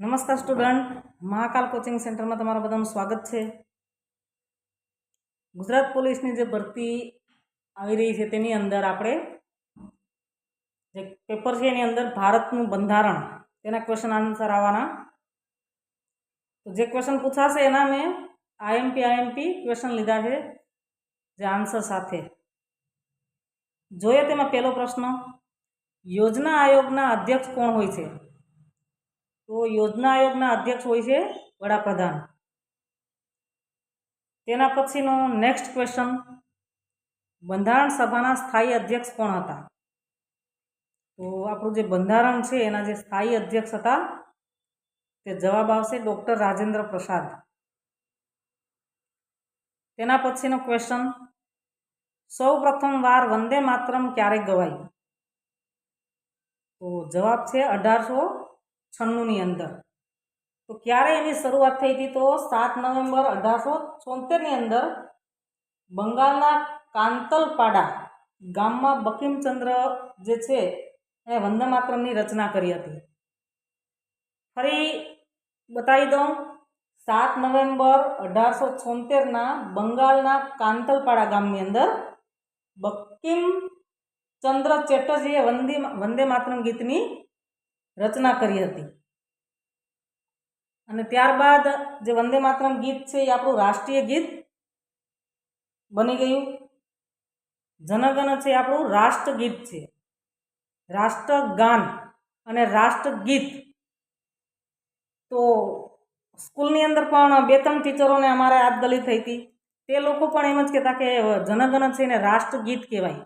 નમસ્કાર student, Mahakal coaching સેન્ટરમાં તમારા બધાનું સ્વાગત છે. ગુજરાત પોલીસની જે ભરતી આવી રહી છે તેની અંદર આપણે જે પેપર છે એની અંદર ભારતનું બંધારણ, તેના ક્વેશ્ચન આન્સર આવવાના. તો જે ક્વેશ્ચન પૂછાશે એના મેં આઈએમપી આઈએમપી ક્વેશ્ચન લીધા છે, જે આન્સર સાથે. જોઈએ તેમાં પહેલો પ્રશ્ન, યોજના આયોગના અધ્યક્ષ કોણ હોય છે? તો યોજના આયોગના અધ્યક્ષ હોય છે વડાપ્રધાન. તેના પછીનો નેક્સ્ટ ક્વેશ્ચન બંધારણ સભાના સ્થાયી અધ્યક્ષ કોણ હતા? તો આપણું જે બંધારણ છે, એના જે સ્થાયી અધ્યક્ષ હતા, તે જવાબ આવશે ડૉક્ટર રાજેન્દ્ર પ્રસાદ. તેના પછીનો ક્વેશ્ચન સૌ પ્રથમવાર વંદે માતરમ ક્યારે ગવાયું? તો જવાબ છે અઢારસો છન્નુંની અંદર. તો ક્યારે એની શરૂઆત થઈ હતી તો સાત નવેમ્બર અઢારસો છોતેરની અંદર બંગાળના કાંતલપાડા ગામમાં બકિમચંદ્ર જે છે એ વંદે માતરમની રચના કરી હતી. ફરી બતાવી દઉં, સાત નવેમ્બર અઢારસો છોતેરના બંગાળના કાંતલપાડા ગામની અંદર બકિમ ચંદ્ર ચેટર્જીએ વંદે વંદે માતરમ ગીતની રચના કરી હતી. અને ત્યારબાદ જે વંદે માતરમ ગીત છે, એ આપણું રાષ્ટ્રીય ગીત બની ગયું. જનગણ છે આપણું રાષ્ટ્રગીત છે. રાષ્ટ્રગાન અને રાષ્ટ્રગીત. તો સ્કૂલની અંદર પણ બે ત્રણ ટીચરોને અમારે આદગલી થઈ હતી. તે લોકો પણ એમ જ કહેતા કે જનગણ છે ને રાષ્ટ્રગીત કહેવાય.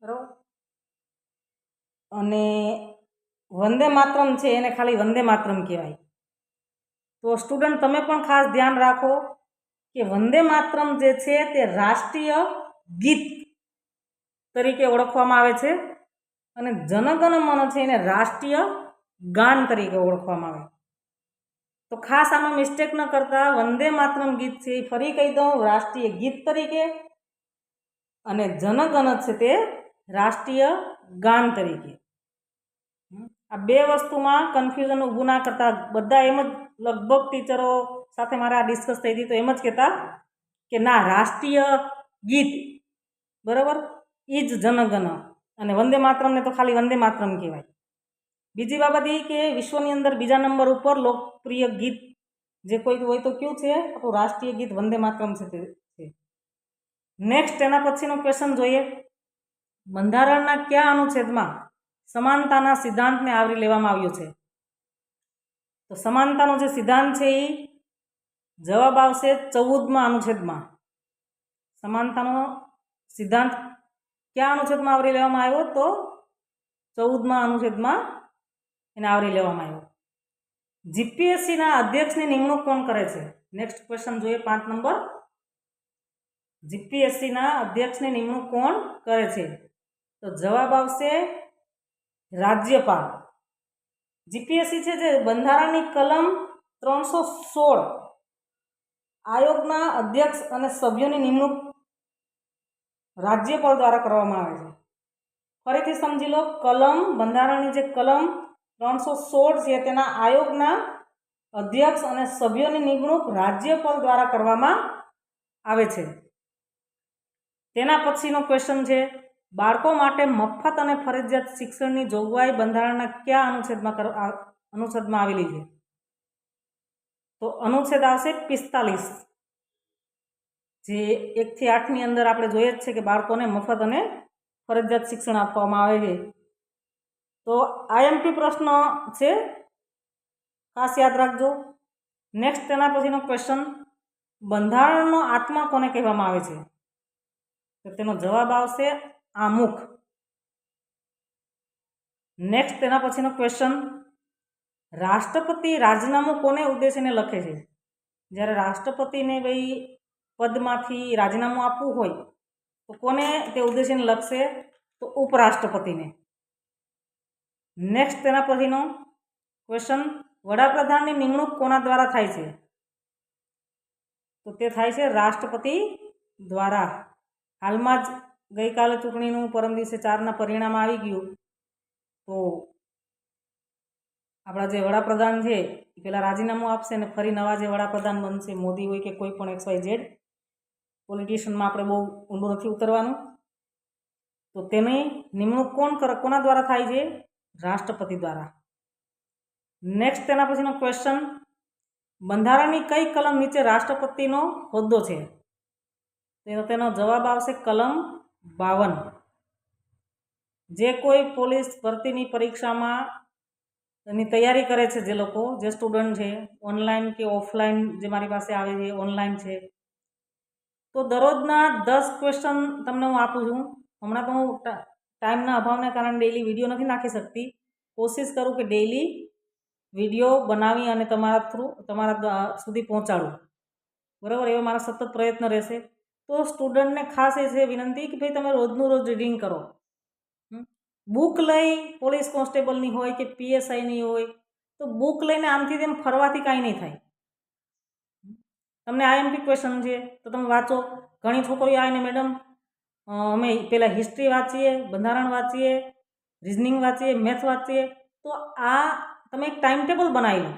બરાબર? અને વંદે માતરમ છે, એને ખાલી વંદે માતરમ કહેવાય. તો સ્ટુડન્ટ તમે પણ ખાસ ધ્યાન રાખો કે વંદે માતરમ જે છે, તે રાષ્ટ્રીય ગીત તરીકે ઓળખવામાં આવે છે અને જનગણ મન છે, એને રાષ્ટ્રીય ગાન તરીકે ઓળખવામાં આવે. તો ખાસ આમાં મિસ્ટેક ન કરતા, વંદે માતરમ ગીત છે, એ ફરી કહી દઉં, રાષ્ટ્રીય ગીત તરીકે અને જનગણ છે, તે રાષ્ટ્રીય ગાન તરીકે. આ બે વસ્તુમાં કન્ફ્યુઝન ઊભું ના કરતા બધા એમ જ લગભગ ટીચરો સાથે મારે આ ડિસ્કસ થઈ હતી તો એમ જ કહેતા કે ના, રાષ્ટ્રીય ગીત, બરાબર? એ જ જનગણ અને વંદે માતરમને તો ખાલી વંદે માતરમ કહેવાય. બીજી બાબત એ કે વિશ્વની અંદર બીજા નંબર ઉપર લોકપ્રિય ગીત જે કોઈ હોય તો કયું છે? આપણું રાષ્ટ્રીય ગીત વંદે માતરમ છે તે નેક્સ્ટ એના પછીનો ક્વેશ્ચન જોઈએ. બંધારણના કયા અનુચ્છેદમાં સમાનતાના સિદ્ધાંતને આવરી લેવામાં આવ્યો છે. તો સમાનતાનો જે સિદ્ધાંત છે એ જવાબ આવશે ચૌદમાં અનુચ્છેદમાં. સમાનતાનો સિદ્ધાંત કયા અનુચ્છેદમાં આવરી લેવામાં આવ્યો? તો ચૌદમાં અનુચ્છેદમાં એને આવરી લેવામાં આવ્યો. જીપીએસસીના અધ્યક્ષની નિમણૂક કોણ કરે છે? નેક્સ્ટ ક્વેશ્ચન જોઈએ પાંચ નંબર. જીપીએસસીના અધ્યક્ષની નિમણૂક કોણ કરે છે? તો જવાબ આવશે રાજ્યપાલ. જીપીએસસી છે જે બંધારણની કલમ ત્રણસો સોળ આયોગના અધ્યક્ષ અને સભ્યોની નિમણૂક રાજ્યપાલ દ્વારા કરવામાં આવે છે. ફરીથી સમજી લો, કલમ, બંધારણની જે કલમ ત્રણસો સોળ છે તેના આયોગના અધ્યક્ષ અને સભ્યોની નિમણૂક રાજ્યપાલ દ્વારા કરવામાં આવે છે. તેના પછીનો ક્વેશ્ચન છે બાળકો માટે મફત અને ફરજિયાત શિક્ષણની જોગવાઈ બંધારણના કયા અનુચ્છેદમાં અનુચ્છેદમાં આવેલી છે? તો અનુચ્છેદ આવશે પિસ્તાલીસ. જે એકથી આઠની અંદર આપણે જોઈએ જ છે કે બાળકોને મફત અને ફરજિયાત શિક્ષણ આપવામાં આવે છે. તો આઈએમપી પ્રશ્ન છે, ખાસ યાદ રાખજો. નેક્સ્ટ તેના પછીનો ક્વેશ્ચન બંધારણનો આત્મા કોને કહેવામાં આવે છે? તો તેનો જવાબ આવશે આમુખ નેક્સ્ટ તેના પછીનો ક્વેશ્ચન રાષ્ટ્રપતિ રાજીનામું કોને ઉદ્દેશીને લખે છે? જ્યારે રાષ્ટ્રપતિને ભાઈ પદમાંથી રાજીનામું આપવું હોય, તો કોને તે ઉદ્દેશીને લખશે? તો ઉપરાષ્ટ્રપતિને. નેક્સ્ટ તેના પછીનો ક્વેશ્ચન વડાપ્રધાનની નિમણૂક કોના દ્વારા થાય છે? તો તે થાય છે રાષ્ટ્રપતિ દ્વારા. હાલમાં જ ગઈકાલે ચૂંટણીનું પરમ દિવસે ચારના પરિણામ આવી ગયું. તો આપણા જે વડાપ્રધાન છે, એ પહેલાં રાજીનામું આપશે અને ફરી નવા જે વડાપ્રધાન બનશે, મોદી હોય કે કોઈ પણ એક્સ વાય ઝેડ, પોલિટિશિયનમાં આપણે બહુ ઊંડું નથી ઉતરવાનું. તો તેની નિમણૂક કોણ કરે, કોના દ્વારા થાય છે? રાષ્ટ્રપતિ દ્વારા. નેક્સ્ટ તેના પછીનો ક્વેશ્ચન બંધારણની કઈ કલમ નીચે રાષ્ટ્રપતિનો હોદ્દો છે? તેનો જવાબ આવશે કલમ બાવન. જે કોઈ પોલીસ ભરતીની પરીક્ષામાં એની તૈયારી કરે છે જે લોકો, જે સ્ટુડન્ટ છે, ઓનલાઈન કે ઓફલાઈન જે મારી પાસે આવે છે ઓનલાઈન છે. તો દરરોજના દસ ક્વેશ્ચન તમને હું આપું છું. હમણાં તો હું ટાઈમના અભાવને કારણે ડેઈલી વીડિયો નથી નાખી શકતી. કોશિશ કરું કે ડેઈલી વીડિયો બનાવી અને તમારા થ્રુ, તમારા સુધી પહોંચાડું. બરાબર? એવો મારા સતત પ્રયત્ન રહેશે. તો સ્ટુડન્ટને ખાસ એ છે વિનંતી કે ભાઈ તમે રોજનું રોજ રીડિંગ કરો. બુક લઈ પોલીસ કોન્સ્ટેબલની હોય કે પીએસઆઈની હોય, તો બુક લઈને આમથી તેમ ફરવાથી કાંઈ નહીં થાય. તમને આઈએમપી ક્વેશ્ચન છે, તો તમે વાંચો. ઘણી છોકરીઓ આવીને મેડમ અમે પહેલાં હિસ્ટ્રી વાંચીએ, બંધારણ વાંચીએ રિઝનિંગ વાંચીએ મેથ વાંચીએ, તો આ તમે એક ટાઈમ ટેબલ બનાવી લો.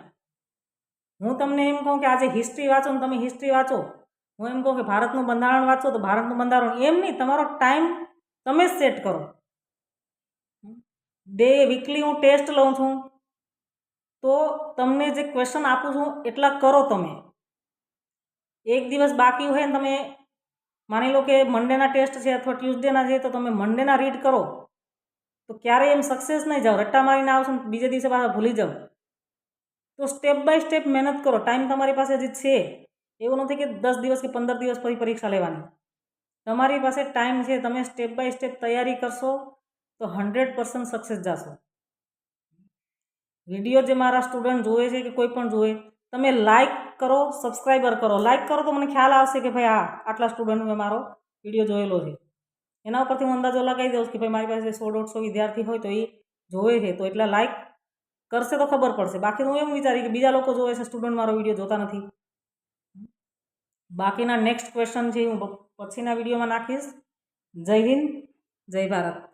હું તમને એમ કહું કે આજે હિસ્ટ્રી વાંચો ને તમે હિસ્ટ્રી વાંચો. હું એમ કહું કે ભારતનું બંધારણ વાંચો તો ભારતનું બંધારણ એમ નહીં, તમારો ટાઈમ તમે જ સેટ કરો. ડે વીકલી હું ટેસ્ટ લઉં છું, તો તમને જે ક્વેશ્ચન આપું છું એટલા કરો તમે. એક દિવસ બાકી હોય ને તમે માની લો કે મંડેના ટેસ્ટ છે અથવા ટ્યુઝડેના છે તો તમે મંડેના રીડ કરો, તો ક્યારેય એમ સક્સેસ નહીં જાઓ, રટ્ટા મારીને આવશો ને બીજે દિવસે પાછા ભૂલી જાઓ. તો સ્ટેપ બાય સ્ટેપ મહેનત કરો ટાઈમ તમારી પાસે જે છે એવું નથી કે દસ દિવસ કે પંદર દિવસ પછી પરીક્ષા લેવાની. તમારી પાસે ટાઈમ છે, તમે સ્ટેપ બાય સ્ટેપ તૈયારી કરશો, તો હંડ્રેડ પર્સન્ટ સક્સેસ જશો. વીડિયો જે મારા સ્ટુડન્ટ જોવે છે કે કોઈ પણ જોવે, તમે લાઇક કરો સબસ્ક્રાઈબર કરો. લાઇક કરો તો મને ખ્યાલ આવશે કે ભાઈ આ આટલા સ્ટુડન્ટે મારો વીડિયો જોયેલો છે. એના ઉપરથી હું અંદાજો લગાવી દઉં કે ભાઈ મારી પાસે સો દોઢસો વિદ્યાર્થી હોય તો એ જોવે છે, તો એટલા લાઇક કરશે તો ખબર પડશે. બાકી હું એમ વિચારી કે બીજા લોકો જોવે છે સ્ટુડન્ટ મારો વીડિયો જોતા નથી. બાકીના નેક્સ્ટ ક્વેશ્ચન છે હું પછીના વિડીયોમાં નાખીશ જય હિન્દ જય ભારત